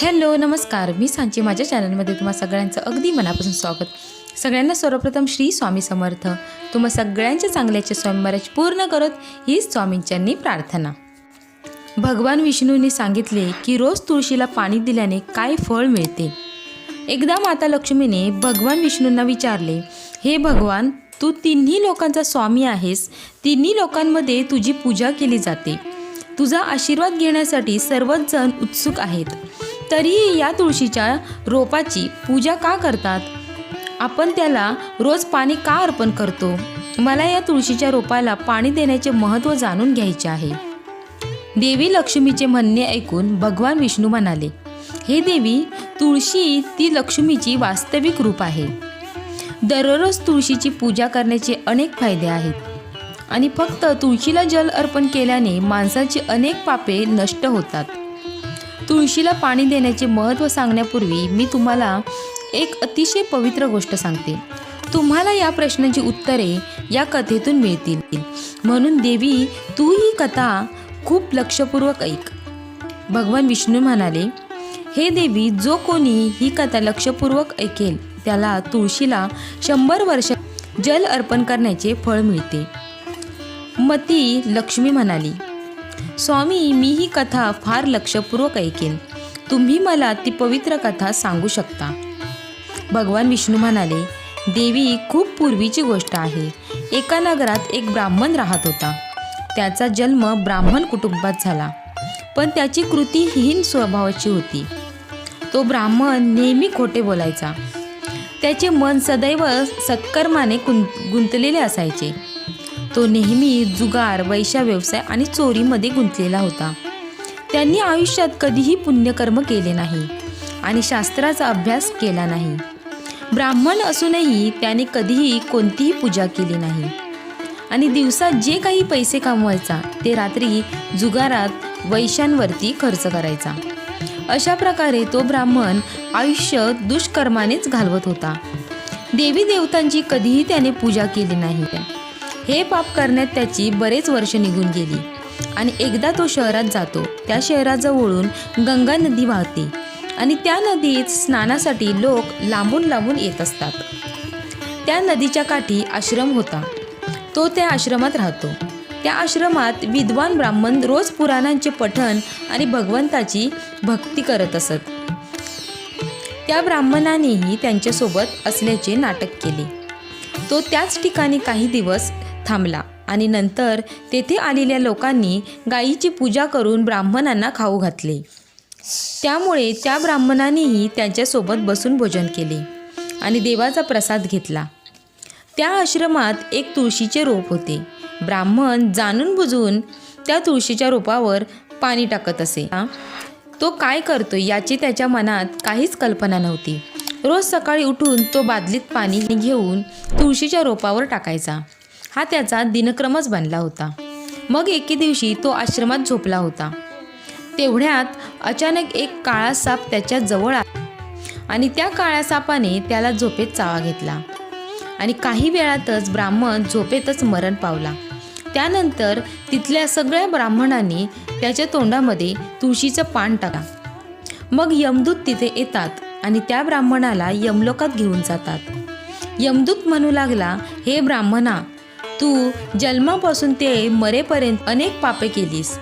Hello नमस्कार. मी सांची. माझ्या चॅनलमध्ये तुम्हा सगळ्यांचं अगदी मनापासून स्वागत. सगळ्यांना सर्वप्रथम श्री स्वामी समर्थ. तुम्हा सगळ्यांच्या चांगल्याचे स्वामी महाराज पूर्ण करत हीच स्वामींच्यांनी प्रार्थना. भगवान विष्णूंनी सांगितले की रोज तुळशीला पाणी दिल्याने काय फळ मिळते? एकदा माता लक्ष्मीने भगवान विष्णूंना विचारले हे भगवान तू तिन्ही लोकांचा स्वामी आहेस. तिन्ही लोकांमध्ये तुझी पूजा केली जाते. तुझा आशीर्वाद घेण्यासाठी सर्वच जण उत्सुक आहेत. तरीही या तुळशीच्या रोपाची पूजा का करतात? आपण त्याला रोज पाणी का अर्पण करतो? मला या तुळशीच्या रोपाला पाणी देण्याचे महत्त्व जाणून घ्यायचे आहे. देवी लक्ष्मीचे म्हणणे ऐकून भगवान विष्णू म्हणाले हे देवी तुळशी ती लक्ष्मीची वास्तविक रूप आहे. दररोज तुळशीची पूजा करण्याचे अनेक फायदे आहेत. आणि फक्त तुळशीला जल अर्पण केल्याने माणसाची अनेक पापे नष्ट होतात. तुळशीला पाणी देण्याचे महत्त्व सांगण्यापूर्वी मी तुम्हाला एक अतिशय पवित्र गोष्ट सांगते. तुम्हाला या प्रश्नाची उत्तरे या कथेतून मिळतील. म्हणून देवी तू ही कथा खूप लक्षपूर्वक ऐक. भगवान विष्णू म्हणाले हे देवी जो कोणी ही कथा लक्षपूर्वक ऐकेल त्याला तुळशीला शंभर वर्ष जल अर्पण करण्याचे फळ मिळते. मती लक्ष्मी म्हणाली स्वामी मी ही कथा फार लक्षपूर्वक ऐकेन. तुम्ही मला ती पवित्र कथा सांगू शकता. भगवान विष्णू म्हणाले देवी खूप पूर्वीची गोष्ट आहे. एका नगरात एक ब्राह्मण राहत होता. त्याचा जन्म ब्राह्मण कुटुंबात झाला. पण त्याची कृती हीन स्वभावाची होती. तो ब्राह्मण नेहमी खोटे बोलायचा. त्याचे मन सदैव सत्कर्माने गुं गुंतलेले असायचे. तो नेहमी जुगार वैशा व्यवसाय आणि चोरीमध्ये गुंतलेला होता. त्यांनी आयुष्यात कधीही पुण्यकर्म केले नाही आणि शास्त्राचा अभ्यास केला नाही. ब्राह्मण असूनही त्याने कधीही कोणतीही पूजा केली नाही. आणि दिवसात जे काही पैसे कमवायचा ते रात्री जुगारात वैशांवरती खर्च करायचा. अशा प्रकारे तो ब्राह्मण आयुष्य दुष्कर्मानेच घालवत होता. देवी देवतांची कधीही त्याने पूजा केली नाही. हे पाप करण्यात त्याची बरेच वर्ष निघून गेली. आणि एकदा तो शहरात जातो त्या शहराजवळून गंगा नदी वाहते. आणि त्या नदीत स्नानासाठी लोक लांबून लांबून येत असतात. त्या नदीच्या काठी आश्रम होता. तो त्या आश्रमात राहतो. त्या आश्रमात विद्वान ब्राह्मण रोज पुराणांचे पठण आणि भगवंताची भक्ती करत असत. त्या ब्राह्मणानेही त्यांच्यासोबत असल्याचे नाटक केले. तो त्याच ठिकाणी काही दिवस थांबला आणि नंतर तेथे आलेल्या लोकांनी गायीची पूजा करून ब्राह्मणांना खाऊ घातले. त्यामुळे त्या ब्राह्मणांनीही त्यांच्यासोबत बसून भोजन केले आणि देवाचा प्रसाद घेतला. त्या आश्रमात एक तुळशीचे रोप होते. ब्राह्मण जाणून बुजून त्या तुळशीच्या रोपावर पाणी टाकत असे. तो काय करतो याची त्याच्या मनात काहीच कल्पना नव्हती. रोज सकाळी उठून तो बादलीत पाणी घेऊन तुळशीच्या रोपावर टाकायचा. हा त्याचा दिनक्रमच बनला होता. मग एके दिवशी तो आश्रमात झोपला होता. तेवढ्यात अचानक एक काळा साप त्याच्याजवळ आला आणि त्या काळ्या सापाने त्याला झोपेत चावा घेतला. आणि काही वेळातच ब्राह्मण झोपेतच मरण पावला. त्यानंतर तिथल्या सगळ्या ब्राह्मणांनी त्याच्या तोंडामध्ये तुळशीचं पान टाका मग यमदूत तिथे येतात आणि त्या ब्राह्मणाला यमलोकात घेऊन जातात. यमदूत म्हणू लागला हे ब्राह्मणा तू जन्मापासून ते मरेपर्यंत अनेक पापे केलीस.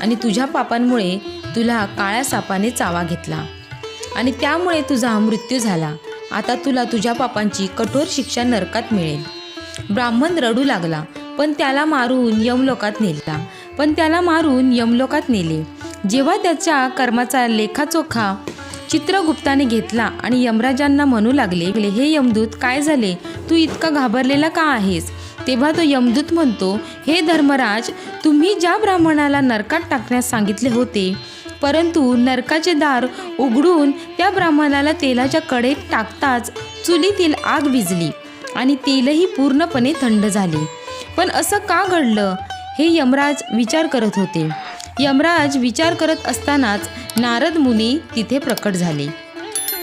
आणि तुझ्या पापांमुळे तुला काळ्या सापाने चावा घेतला. आणि त्यामुळे तुझा मृत्यू झाला. आता तुला तुझ्या पापांची कठोर शिक्षा नरकात मिळेल. ब्राह्मण रडू लागला पण त्याला मारून यमलोकात नेला. पण त्याला मारून यमलोकात नेले. जेव्हा त्याच्या कर्माचा लेखाचोखा चित्रगुप्ताने घेतला आणि यमराजांना म्हणू लागले हे यमदूत काय झाले? तू इतका घाबरलेला का आहेस? तेव्हा तो यमदूत म्हणतो हे धर्मराज तुम्ही ज्या ब्राह्मणाला नरकात टाकण्यास सांगितले होते परंतु नरकाचे दार उघडून त्या ब्राह्मणाला तेलाच्या कडेत टाकताच चुलीतील आग विजली आणि तेलही पूर्णपणे थंड झाले. पण असं का घडलं? हे यमराज विचार करत होते. यमराज विचार करत असतानाच नारद मुनी तिथे प्रकट झाले.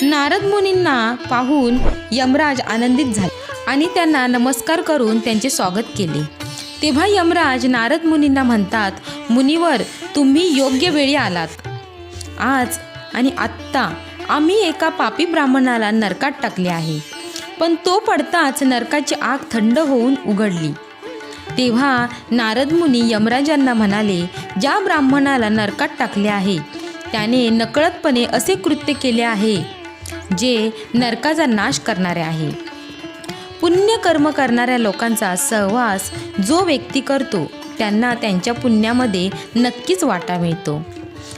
नारद मुनींना पाहून यमराज आनंदित झाले आणि त्यांना नमस्कार करून त्यांचे स्वागत केले. तेव्हा यमराज नारद मुनींना म्हणतात मुनीवर तुम्ही योग्य वेळी आलात. आज आणि आत्ता आम्ही एका पापी ब्राह्मणाला नरकात टाकले आहे. पण तो पडताच नरकाची आग थंड होऊन उघडली. तेव्हा नारद मुनी यमराजांना म्हणाले ज्या ब्राह्मणाला नरकात टाकले आहे त्याने नकळतपणे असे कृत्य केले आहे जे नरकाचा नाश करणारे आहे. पुण्य कर्म करणाऱ्या लोकांचा सहवास जो व्यक्ती करतो त्यांना त्यांच्या पुण्यामध्ये नक्कीच वाटा मिळतो.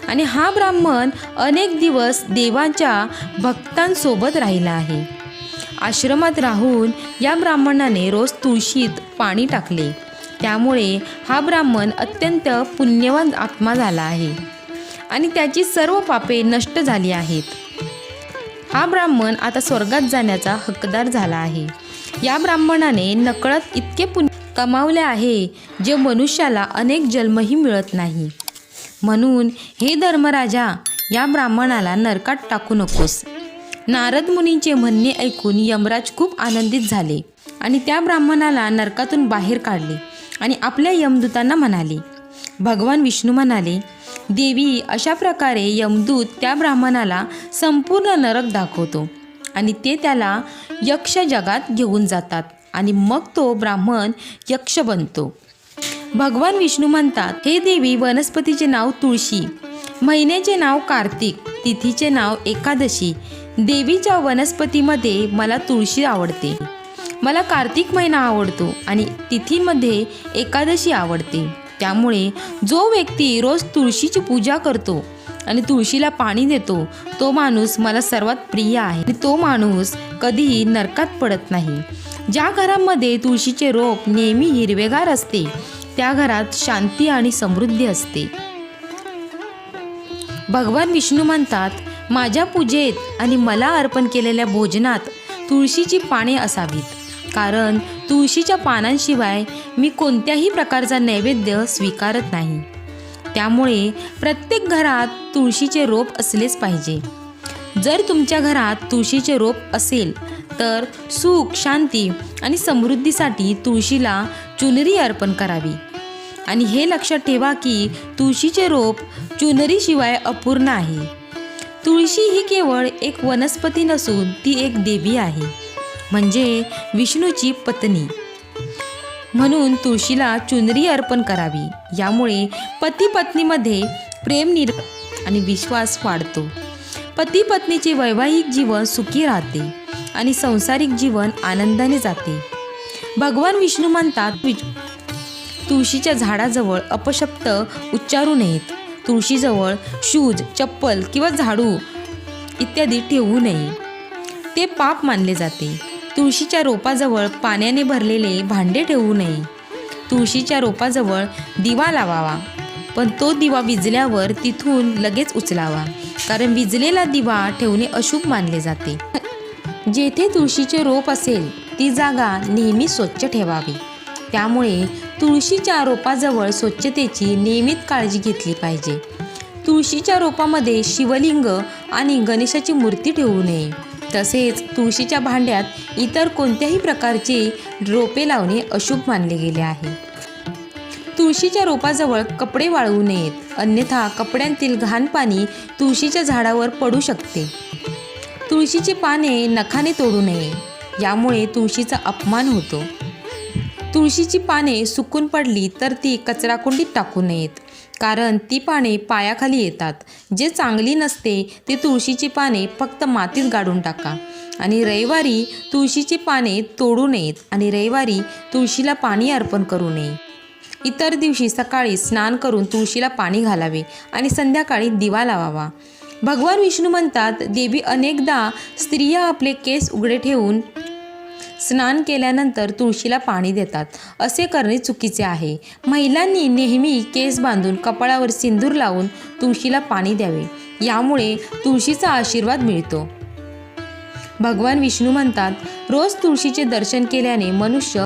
आणि हा ब्राह्मण अनेक दिवस देवाच्या भक्तांसोबत राहिला आहे. आश्रमात राहून या ब्राह्मणाने रोज तुळशीत पाणी टाकले. त्यामुळे हा ब्राह्मण अत्यंत पुण्यवान आत्मा झाला आहे. आणि त्याची सर्व पापे नष्ट झाली आहेत. हा ब्राह्मण आता स्वर्गात जाण्याचा हकदार झाला आहे. या ब्राह्मणाने नकळत इतके पुण्य कमावले आहे जे मनुष्याला अनेक जन्मही मिळत नाही. म्हणून हे धर्मराजा या ब्राह्मणाला नरकात टाकू नकोस. नारद मुनींचे म्हणणे ऐकून यमराज खूप आनंदित झाले आणि त्या ब्राह्मणाला नरकातून बाहेर काढले आणि आपल्या यमदूतांना म्हणाले भगवान विष्णू म्हणाले देवी अशा प्रकारे यमदूत त्या ब्राह्मणाला संपूर्ण नरक दाखवतो आणि ते त्याला यक्ष जगात घेऊन जातात आणि मग तो ब्राह्मण यक्ष बनतो. भगवान विष्णू म्हणतात हे देवी वनस्पतीचे नाव तुळशी महिन्याचे नाव कार्तिक तिथीचे नाव एकादशी. देवीच्या वनस्पतीमध्ये मला तुळशी आवडते. मला कार्तिक महिना आवडतो आणि तिथीमध्ये एकादशी आवडते. त्यामुळे जो व्यक्ती रोज तुळशीची पूजा करतो आणि तुळशीला पाणी देतो तो माणूस मला सर्वात प्रिय आहे. आणि तो माणूस कधीही नरकात पडत नाही. ज्या घरामध्ये तुळशीचे रोप नेहमी हिरवेगार असते त्या घरात शांती आणि समृद्धी असते. भगवान विष्णू म्हणतात माझ्या पूजेत आणि मला अर्पण केलेल्या भोजनात तुळशीची पाने असावीत. कारण तुळशीच्या पानांशिवाय मी कोणत्याही प्रकारचा नैवेद्य स्वीकारत नाही. त्यामुळे प्रत्येक घरात तुळशीचे रोप असलेच पाहिजे. जर तुमच्या घरात तुळशीचे रोप असेल तर सुख शांती आणि समृद्धीसाठी तुळशीला चुनरी अर्पण करावी. आणि हे लक्षात ठेवा की तुळशीचे रोप चुनरीशिवाय अपूर्ण आहे. तुळशी ही केवळ एक वनस्पती नसून ती एक देवी आहे म्हणजे विष्णूची पत्नी. म्हणून तुळशीला चुनरी अर्पण करावी यामुळे पती पत्नीमध्ये प्रेम निर आणि विश्वास वाढतो. पती पत्नीचे वैवाहिक जीवन सुखी राहते आणि संसारिक जीवन आनंदाने जाते. भगवान विष्णू म्हणतात तुळशीच्या झाडाजवळ अपशब्द उच्चारू नयेत. तुळशीजवळ शूज चप्पल किंवा झाडू इत्यादी ठेवू नये. ते पाप मानले जाते. तुळशीच्या रोपाजवळ पाण्याने भरलेले भांडे ठेवू नये. तुळशीच्या रोपाजवळ दिवा लावावा पण तो दिवा विजल्यावर तिथून लगेच उचलावा कारण विजलेला दिवा ठेवणे अशुभ मानले जाते. जेथे तुळशीचे रोप असेल ती जागा नेहमी स्वच्छ ठेवावी. त्यामुळे तुळशीच्या रोपाजवळ स्वच्छतेची नियमित काळजी घेतली पाहिजे. तुळशीच्या रोपामध्ये शिवलिंग आणि गणेशाची मूर्ती ठेवू नये. तसेच तुळशीच्या भांड्यात इतर कोणत्याही प्रकारचे रोपे लावणे अशुभ मानले गेले आहे. तुळशीच्या रोपाजवळ कपडे वाळवू नयेत. अन्यथा कपड्यांतील घाण पाणी तुळशीच्या झाडावर पडू शकते. तुळशीची पाने नखाने तोडू नये. यामुळे तुळशीचा अपमान होतो. तुळशीची पाने सुकून पडली तर ती कचराकुंडीत टाकू नयेत. कारण ती पाने पायाखाली येतात. जे चांगली नसते ती तुळशीची पाने फक्त मातीत गाडून टाका. आणि रविवारी तुळशीची पाने तोडू नयेत आणि रविवारी तुळशीला पाणी अर्पण करू नये. इतर दिवशी सकाळी स्नान करून तुळशीला पाणी घालावे आणि संध्याकाळी दिवा लावावा. भगवान विष्णू म्हणतात देवी अनेकदा स्त्रिया आपले केस उघडे ठेवून स्नान केल्यानंतर तुळशीला पाणी देतात. असे करणे चुकीचे आहे. महिलांनी नेहमी केस बांधून कपाळावर सिंदूर लावून तुळशीला पाणी द्यावे. यामुळे तुळशीचा आशीर्वाद मिळतो. भगवान विष्णू म्हणतात रोज तुळशीचे दर्शन केल्याने मनुष्य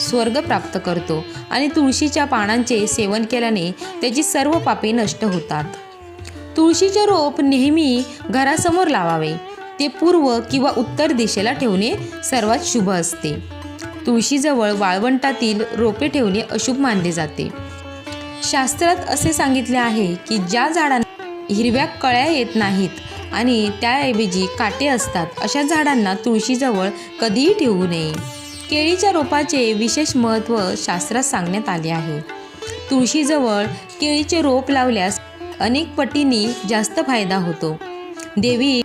स्वर्ग प्राप्त करतो आणि तुळशीच्या पानांचे सेवन केल्याने त्याची सर्व पापे नष्ट होतात. तुळशीचे रोप नेहमी घरासमोर लावावे. ते पूर्व किंवा उत्तर दिशेला ठेवणे सर्वात शुभ असते. तुळशीजवळ वाळवंटातील रोपे ठेवणे अशुभ मानले जाते. शास्त्रात असे सांगितले आहे की ज्या झाडांना हिरव्या कळ्या येत नाहीत आणि त्याऐवजी काटे असतात अशा झाडांना तुळशीजवळ कधीही ठेवू नये. केळीच्या रोपाचे विशेष महत्त्व शास्त्रात सांगण्यात आले आहे. तुळशीजवळ केळीचे रोप लावल्यास अनेक पटींनी जास्त फायदा होतो. देवी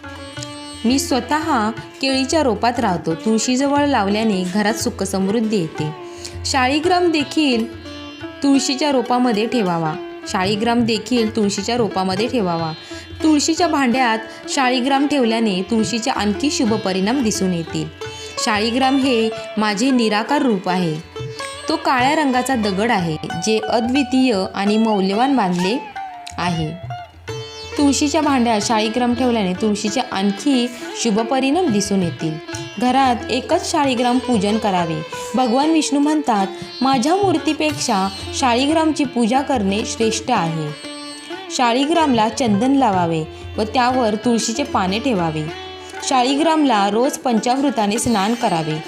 मी स्वतः केळीच्या रोपात राहतो. तुळशीजवळ लावल्याने घरात सुख समृद्धी येते. शाळीग्राम देखील तुळशीच्या रोपामध्ये ठेवावा. शाळीग्राम देखील तुळशीच्या रोपामध्ये ठेवावा. तुळशीच्या भांड्यात शाळीग्राम ठेवल्याने तुळशीचे आणखी शुभ परिणाम दिसून येतील. शाळीग्राम हे माझे निराकार रूप आहे. तो काळ्या रंगाचा दगड आहे जे अद्वितीय आणि मौल्यवान मानले आहे. तुळशीच्या भांड्यात शाळीग्राम ठेवल्याने तुळशीचे आणखी शुभ परिणाम दिसून येतील. घरात एकच शाळीग्राम पूजन करावे. भगवान विष्णू म्हणतात माझ्या मूर्तीपेक्षा शाळीग्रामची पूजा करणे श्रेष्ठ आहे. शाळीग्रामला चंदन लावावे व त्यावर तुळशीचे पाने ठेवावे. शाळीग्रामला रोज पंचामृताने स्नान करावे.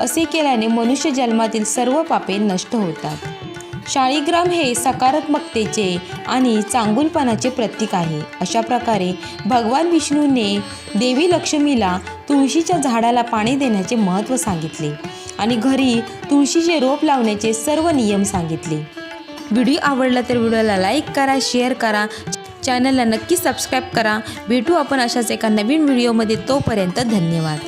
असे केल्याने मनुष्य जन्मातील सर्व पापे नष्ट होतात. शाळीग्राम हे सकारात्मकतेचे आणि चांगुलपणाचे प्रतीक आहे. अशा प्रकारे भगवान विष्णूने देवी लक्ष्मीला तुळशीच्या झाडाला पाणी देण्याचे महत्त्व सांगितले आणि घरी तुळशीचे रोप लावण्याचे सर्व नियम सांगितले. व्हिडिओ आवडला तर व्हिडिओला लाईक करा शेअर करा चॅनलला नक्की सबस्क्राईब करा. भेटू आपण अशाच एका नवीन व्हिडिओमध्ये. तोपर्यंत धन्यवाद.